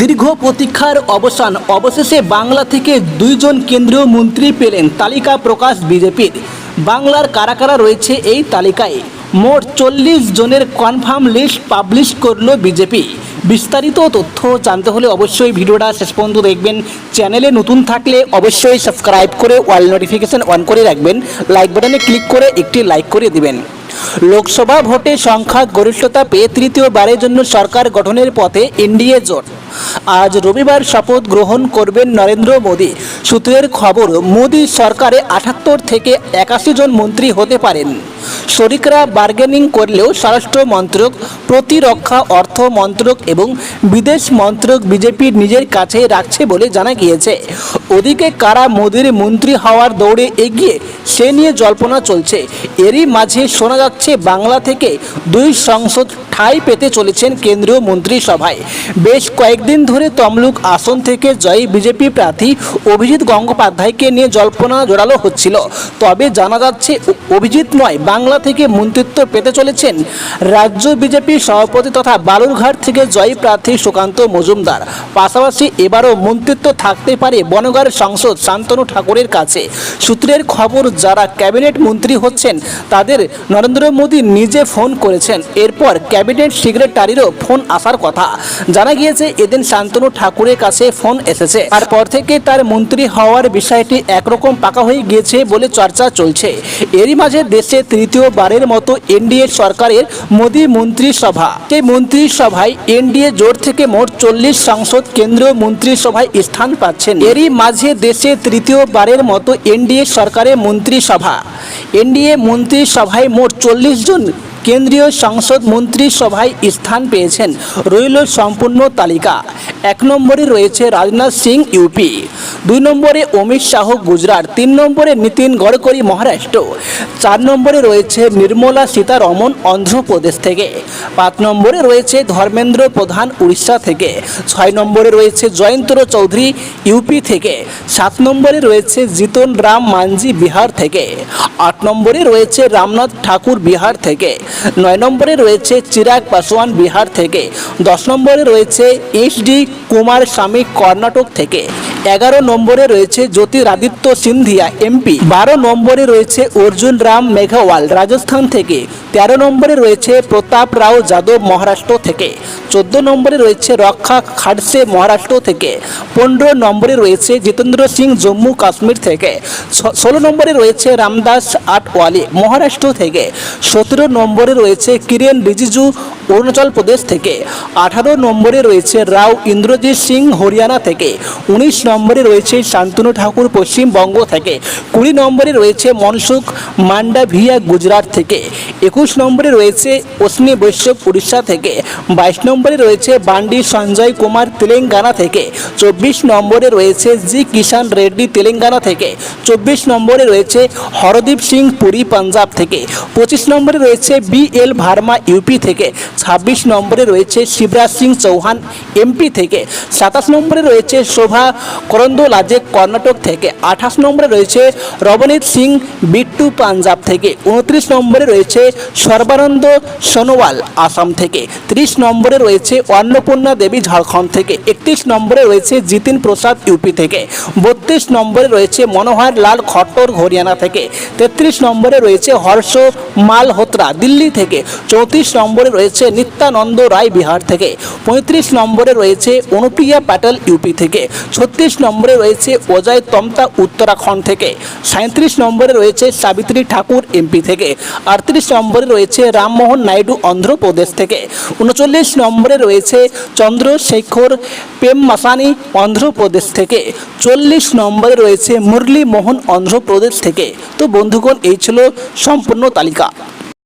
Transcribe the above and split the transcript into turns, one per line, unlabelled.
দীর্ঘ প্রতীক্ষার অবসান। অবশেষে বাংলা থেকে দুইজন কেন্দ্রীয় মন্ত্রী পেলেন তালিকা প্রকাশ বিজেপির। বাংলার কারা কারা রয়েছে এই তালিকায়? মোট চল্লিশ জনের কনফার্ম লিস্ট পাবলিশ করল বিজেপি। বিস্তারিত তথ্য জানতে হলে অবশ্যই ভিডিওটা শেষ পর্যন্ত দেখবেন। চ্যানেলে নতুন থাকলে অবশ্যই সাবস্ক্রাইব করে ওয়াল নোটিফিকেশন অন করে রাখবেন। লাইক বাটনে ক্লিক করে একটি লাইক করে দিবেন। লোকসভা ভোটে সংখ্যা গরিষ্ঠতা পেয়ে তৃতীয়বারের জন্য সরকার গঠনের পথে এনডিএ জোট। আজ রবিবার শপথ গ্রহণ করবেন নরেন্দ্র মোদী। সূত্রের খবর, মোদী সরকারে আটাত্তর থেকে একাশি জন মন্ত্রী হতে পারেন। শরিকরা বার্গেনিং করলেও স্বরাষ্ট্র মন্ত্রক, প্রতিরক্ষা অর্থ মন্ত্রক এবং বিদেশ মন্ত্রক বিজেপির নিজের কাছে রাখছে বলে জানা গিয়েছে। ওদিকে কারা মোদীর মন্ত্রী হওয়ার দৌড়ে এগিয়ে সে নিয়ে জল্পনা চলছে। এরই মাঝে শোনা যাচ্ছে, বাংলা থেকে দুই সংসদ ঠাঁই পেতে চলেছেন কেন্দ্রীয় মন্ত্রিসভায়। বেশ কয়েকদিন ধরে তমলুক আসন থেকে জয়ী বিজেপি প্রার্থী অভিজিৎ গঙ্গোপাধ্যায়কে নিয়ে জল্পনা জোরালো হচ্ছিল। তবে জানা যাচ্ছে, অভিজিৎ নয় বাংলা থেকে মন্ত্রিত্ব পেতে চলেছেন রাজ্য বিজেপি সভাপতি তথা বালুরঘাট থেকে জয়ী প্রার্থী সুকান্ত মজুমদার। পাশাপাশি এবারও মন্ত্রিত্ব থাকতে পারে বনগাঁর সাংসদ শান্তনু ঠাকুরের কাছে। সূত্রের খবর, যারা ক্যাবিনেট মন্ত্রী হচ্ছেন, তাদের নরেন্দ্র মোদী নিজে ফোন করেছেন। এরপর ক্যাবিনেট সেক্রেটারিরও ফোন আসার কথা। জানা গিয়েছে, এদিন শান্তনু ঠাকুরের কাছে ফোন এসেছে। তারপর থেকে তার মন্ত্রী হওয়ার বিষয়টি একরকম পাকা হয়ে গিয়েছে বলে চর্চা চলছে। এরই মাঝে দেশে তৃতীয়বারের মতো এনডিএ সরকারের মোদী মন্ত্রিসভা। সেই মন্ত্রিসভায় এনডিএ জোট থেকে মোট চল্লিশ সাংসদ কেন্দ্রীয় মন্ত্রিসভায় স্থান পাচ্ছেন। এরই মাঝে দেশে তৃতীয়বারের মতো এনডিএ সরকারের মন্ত্রিসভা। এনডিএ মন্ত্রিসভায় মোট চল্লিশ জন কেন্দ্রীয় সংসদ মন্ত্রিসভায় স্থান পেয়েছেন। রইল সম্পূর্ণ তালিকা। এক নম্বরে রয়েছে রাজনাথ সিং ইউপি। দুই নম্বরে অমিত শাহ গুজরাট, তিন নম্বরে নীতিন গডকরি মহারাষ্ট্র, চার নম্বরে রয়েছে নির্মলা সীতারমন অন্ধ্রপ্রদেশ থেকে, পাঁচ নম্বরে রয়েছে ধর্মেন্দ্র প্রধান উড়িষ্যা থেকে, ছয় নম্বরে রয়েছে জয়ন্তর চৌধুরী ইউপি থেকে, সাত নম্বরে রয়েছে জিতন রাম মাঞ্জি বিহার থেকে, আট নম্বরে রয়েছে রামনাথ ঠাকুর বিহার থেকে, নয় নম্বরে রয়েছে চিরাগ পাসওয়ান বিহার থেকে, দশ নম্বরে রয়েছে এইচ ডি কুমার স্বামী কর্ণাটক থেকে এগারো নম্বরে রয়েছে জ্যোতিরাদিত্য সিন্ধিয়া, এমপি। বারো নম্বরে রয়েছে অর্জুন রাম মেঘওয়াল, রাজস্থান থেকে। তেরো নম্বরে রয়েছে প্রতাপ রাও যাদব মহারাষ্ট্র থেকে। চোদ্দ নম্বরে রয়েছে রক্ষা খাডসে মহারাষ্ট্র থেকে। পনেরো নম্বরে রয়েছে জিতেন্দ্র সিং, জম্মু কাশ্মীর থেকে। ষোলো নম্বরে রয়েছে রামদাস আটওয়ালি, মহারাষ্ট্র থেকে। সতেরো নম্বরে রয়েছে কিরেন রিজিজু, অরুণাচল প্রদেশ থেকে। আঠারো নম্বরে রয়েছে রাও ইন্দ্রজিৎ সিং, হরিয়ানা থেকে। উনিশ নম্বরে রয়েছে শান্তনু ঠাকুর পশ্চিমবঙ্গ থেকে। কুড়ি নম্বরে রয়েছে মনসুখ মান্ডাভিয়া গুজরাট থেকে। একুশ নম্বরে রয়েছে অশ্নি বৈশ্যব উড়িষ্যা থেকে। বাইশ নম্বরে রয়েছে বান্ডি সঞ্জয় কুমার তেলেঙ্গানা থেকে। চব্বিশ নম্বরে রয়েছে জি কিষান রেড্ডি তেলেঙ্গানা থেকে। চব্বিশ নম্বরে রয়েছে হরদীপ সিং পুরী পাঞ্জাব থেকে। পঁচিশ নম্বরে রয়েছে বি এল ভার্মা ইউপি থেকে। ছাব্বিশ নম্বরে রয়েছে শিবরাজ সিং চৌহান এমপি থেকে। সাতাশ নম্বরে রয়েছে শোভা করন্দোলাজে কর্ণাটক থেকে আঠাশ নম্বরে রয়েছে রবনীত সিং বিট্টু পাঞ্জাব থেকে উনত্রিশ নম্বরে রয়েছে সর্বানন্দ সোনোয়াল আসাম থেকে ত্রিশ নম্বরে রয়েছে অন্নপূর্ণা দেবী ঝাড়খণ্ড থেকে একত্রিশ নম্বরে রয়েছে জিতিন প্রসাদ ইউপি থেকে বত্রিশ নম্বরে রয়েছে মনোহর লাল খট্টর হরিয়ানা থেকে তেত্রিশ নম্বরে রয়েছে হর্ষ মালহোত্রা দিল্লি থেকে চৌত্রিশ নম্বরে রয়েছে নিত্যানন্দ রায় বিহার থেকে পঁয়ত্রিশ নম্বরে রয়েছে অনুপ্রিয়া প্যাটেল ইউপি থেকে ছত্রিশ নম্বরে রয়েছে অজয় তমতা উত্তরাখণ্ড থেকে। সাঁত্রিশ নম্বরে রয়েছে সাবিত্রী ঠাকুর এমপি থেকে। আটত্রিশ নম্বরে রয়েছে রামমোহন নাইডু অন্ধ্রপ্রদেশ থেকে। উনচল্লিশ নম্বরে রয়েছে চন্দ্রশেখর পেমমাসানি অন্ধ্রপ্রদেশ থেকে। চল্লিশ নম্বরে রয়েছে মুরলী মোহন অন্ধ্রপ্রদেশ থেকে। তো বন্ধুগণ, এই ছিল সম্পূর্ণ তালিকা।